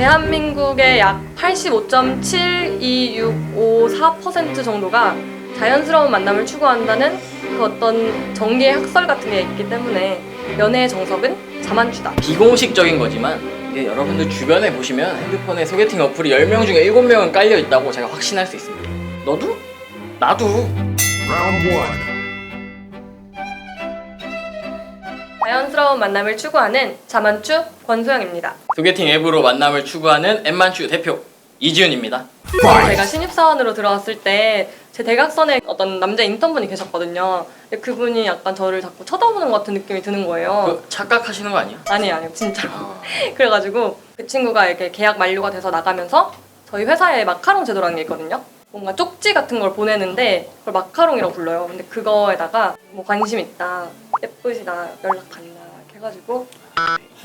대한민국의 약 85.72654% 정도가 자연스러운 만남을 추구한다는 그 어떤 정계의 학설 같은 게 있기 때문에 연애의 정석은 자만추다. 비공식적인 거지만 이게 여러분들 주변에 보시면 핸드폰에 소개팅 어플이 10명 중에 7명은 깔려 있다고 제가 확신할 수 있습니다. 너도? 나도. 자연스러운 만남을 추구하는 자만추 권소영입니다. 소개팅 앱으로 만남을 추구하는 엠만추 대표 이지훈입니다. 제가 신입사원으로 들어왔을 때 제 대각선에 어떤 남자 인턴분이 계셨거든요. 근데 그분이 약간 저를 자꾸 쳐다보는 것 같은 느낌이 드는 거예요. 그 착각하시는 거 아니야? 아니에요, 아니에요, 진짜로. 아, 그래가지고 그 친구가 이렇게 계약 만료가 돼서 나가면서 저희 회사에 마카롱 제도라는 게 있거든요. 뭔가 쪽지 같은 걸 보내는데 그걸 마카롱이라고 불러요. 근데 그거에다가 뭐 관심 있다, 예쁘시다, 연락 간다 이렇게 해가지고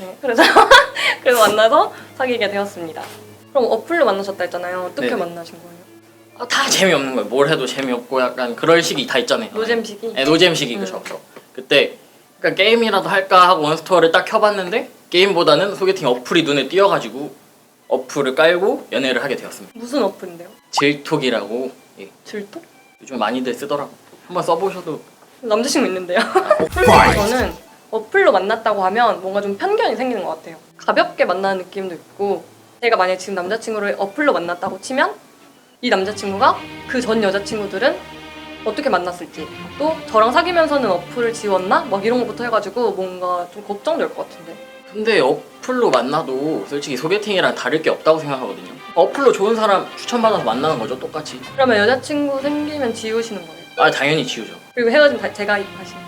네, 그래서 그래서 만나서 사귀게 되었습니다. 그럼 어플로 만나셨다 했잖아요. 어떻게 네네. 만나신 거예요? 아, 다 재미없는 거예요. 뭘 해도 재미없고 약간 그럴 시기 다 있잖아요. 노잼 시기? 네, 노잼 시기 음. 그죠. 그죠. 그때 그러니까 게임이라도 할까 하고 원스토어를 딱 켜봤는데 게임보다는 소개팅 어플이 눈에 띄어가지고 어플을 깔고 연애를 하게 되었습니다. 무슨 어플인데요? 질톡이라고 예, 질톡? 요즘 많이들 쓰더라고. 한번 써보셔도 남자친구 있는데요. 저는 어플로 만났다고 하면 뭔가 좀 편견이 생기는 것 같아요. 가볍게 만나는 느낌도 있고 제가 만약에 지금 남자친구를 어플로 만났다고 치면 이 남자친구가 그 전 여자친구들은 어떻게 만났을지 또 저랑 사귀면서는 어플을 지웠나? 막 이런 것부터 해가지고 뭔가 좀 걱정될 것 같은데 근데 어플로 만나도 솔직히 소개팅이랑 다를 게 없다고 생각하거든요. 어플로 좋은 사람 추천받아서 만나는 거죠, 똑같이. 그러면 여자친구 생기면 지우시는 거예요? 아 당연히 지우죠. 그리고 헤어진 다 제가 입하시는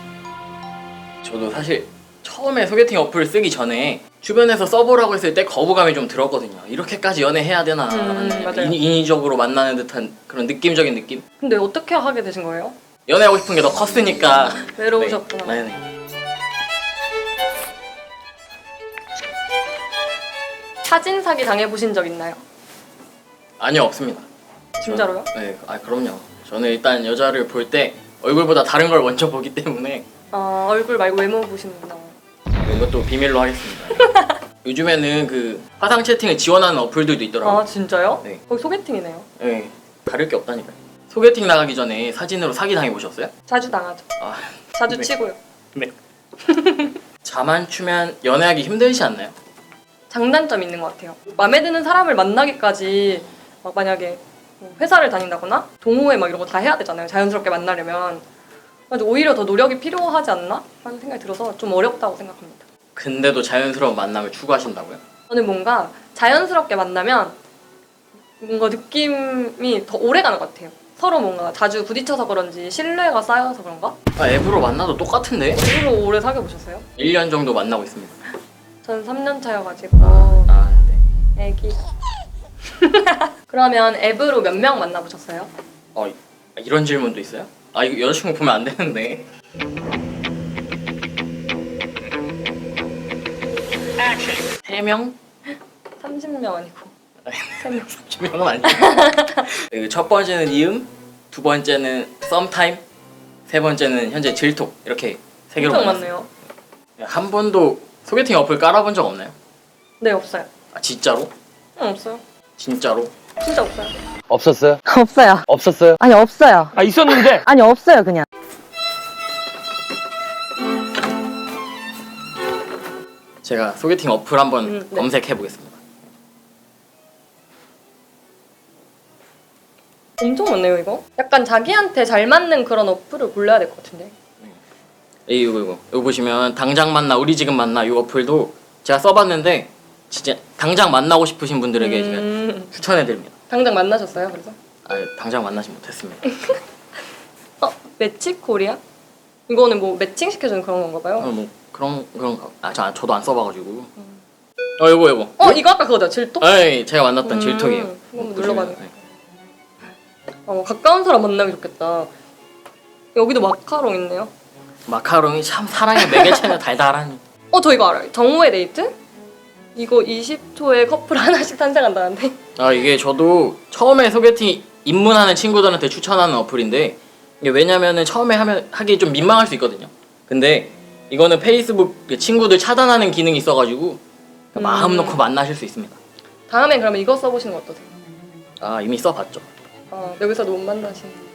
저도 사실 처음에 소개팅 어플 쓰기 전에 주변에서 써보라고 했을 때 거부감이 좀 들었거든요. 이렇게까지 연애해야 되나? 음, 맞아요. 인- 인위적으로 만나는 듯한 그런 느낌적인 느낌? 근데 어떻게 하게 되신 거예요? 연애하고 싶은 게 더 컸으니까. 외로우셨구나 네. 네 사진 사기 당해보신 적 있나요? 아니요 없습니다. 진짜로요? 네, 아 그럼요. 저는 일단 여자를 볼 때 얼굴보다 다른 걸 먼저 보기 때문에 아 얼굴 말고 외모 보시는구나 이것도 비밀로 하겠습니다. 요즘에는 그 화상 채팅을 지원하는 어플들도 있더라고요. 아 진짜요? 네. 거기 소개팅이네요. 네, 다를 게 없다니까요. 소개팅 나가기 전에 사진으로 사기 당해 보셨어요? 자주 당하죠. 아, 자주 네. 치고요. 네. 자만 추면 연애하기 힘들지 않나요? 장단점 있는 것 같아요. 마음에 드는 사람을 만나기까지 막 만약에 뭐 회사를 다닌다거나 동호회 막 이런 거 다 해야 되잖아요. 자연스럽게 만나려면. 오히려 더 노력이 필요하지 않나 하는 생각이 들어서 좀 어렵다고 생각합니다. 근데도 자연스러운 만남을 추구하신다고요? 저는 뭔가 자연스럽게 만나면 뭔가 느낌이 더 오래 가는 것 같아요. 서로 뭔가 자주 부딪혀서 그런지 신뢰가 쌓여서 그런가? 아, 앱으로 만나도 똑같은데? 일부러 오래 사귀어 보셨어요? 1년 정도 만나고 있습니다. 전 3년 차여가지고 아, 네. 애기. 그러면 앱으로 몇 명 만나보셨어요? 어, 이- 이런 질문도 있어요? 아, 이거 여자친구 보면 안 되는데. 세명 30명 아니고 3명. 10명은 아니고. 그첫 번째는 이음, 두 번째는 썸타임, 세 번째는 현재 질톡 이렇게 세 개로 엄청 만났어요. 많네요. 한 번도 소개팅 어플 깔아본 적 없나요? 네 없어요. 아 진짜로? 응 없어요. 진짜로? 진짜 없어요. 없었어요? 없어요. 없었어요? 아니 없어요. 아 있었는데 아니 없어요 그냥. 제가 소개팅 어플 한번 음, 네. 검색해 보겠습니다. 엄청 많네요 이거. 약간 자기한테 잘 맞는 그런 어플을 골라야 될 것 같은데. 이 이거 이거 이거 보시면 당장 만나 우리 지금 만나 이 어플도 제가 써봤는데 진짜 당장 만나고 싶으신 분들에게 제가 음, 추천해 드립니다. 당장 만나셨어요 그래서? 아 당장 만나지 못했습니다. 어 매치 코리아? 이거는 뭐 매칭 시켜주는 그런 건가 봐요. 어, 뭐 그런 그런 거. 아 저, 저도 안 써봐가지고. 어 이거 이거. 어 이거 아까 그거죠 질톡? 에이 제가 만났던 음, 질톡이에요. 한번. 네. 어, 가까운 사람 만나기 좋겠다. 여기도 마카롱 있네요. 마카롱이 참 사랑의 매개체는 달달하니. 어, 저 이거 알아요. 정오의 데이트? 이거 20초에 커플 하나씩 탄생한다는데. 아 이게 저도 처음에 소개팅 입문하는 친구들한테 추천하는 어플인데 이게 왜냐면은 처음에 하면 하기 좀 민망할 수 있거든요. 근데 이거는 페이스북 그 친구들 차단하는 기능이 있어가지고 마음 음. 놓고 만나실 수 있습니다. 다음엔 그러면 이거 써보시는 거 어떠세요? 아 이미 써봤죠. 어, 여기서 도 못 만나시는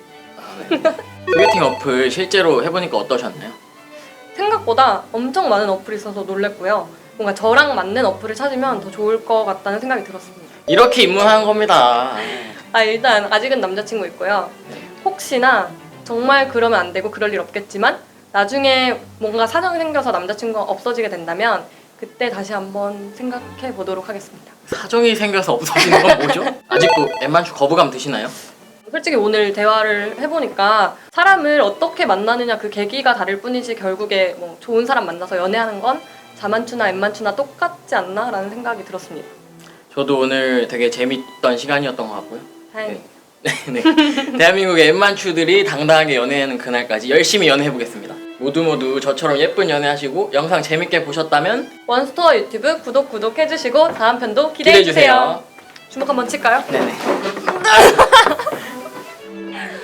소개팅 어플 실제로 해보니까 어떠셨나요? 생각보다 엄청 많은 어플이 있어서 놀랬고요. 뭔가 저랑 맞는 어플을 찾으면 더 좋을 것 같다는 생각이 들었습니다. 이렇게 입문하는 겁니다. 아 일단 아직은 남자친구 있고요. 혹시나 정말 그러면 안 되고 그럴 일 없겠지만 나중에 뭔가 사정이 생겨서 남자친구가 없어지게 된다면 그때 다시 한번 생각해 보도록 하겠습니다. 사정이 생겨서 없어지는 건 뭐죠? 아직도 엠만추 거부감 드시나요? 솔직히 오늘 대화를 해보니까 사람을 어떻게 만나느냐 그 계기가 다를 뿐이지 결국에 뭐 좋은 사람 만나서 연애하는 건 자만추나 엠만추나 똑같지 않나라는 생각이 들었습니다. 저도 오늘 되게 재밌던 시간이었던 것 같고요. 다행입니다. 네. 대한민국의 엠만추들이 당당하게 연애하는 그날까지 열심히 연애해 보겠습니다. 모두 모두 저처럼 예쁜 연애하시고 영상 재밌게 보셨다면 원스토어 유튜브 구독 구독 해주시고 다음 편도 기대해 기대해 주세요. 주세요. 주목 한번 칠까요? 네네. Yeah.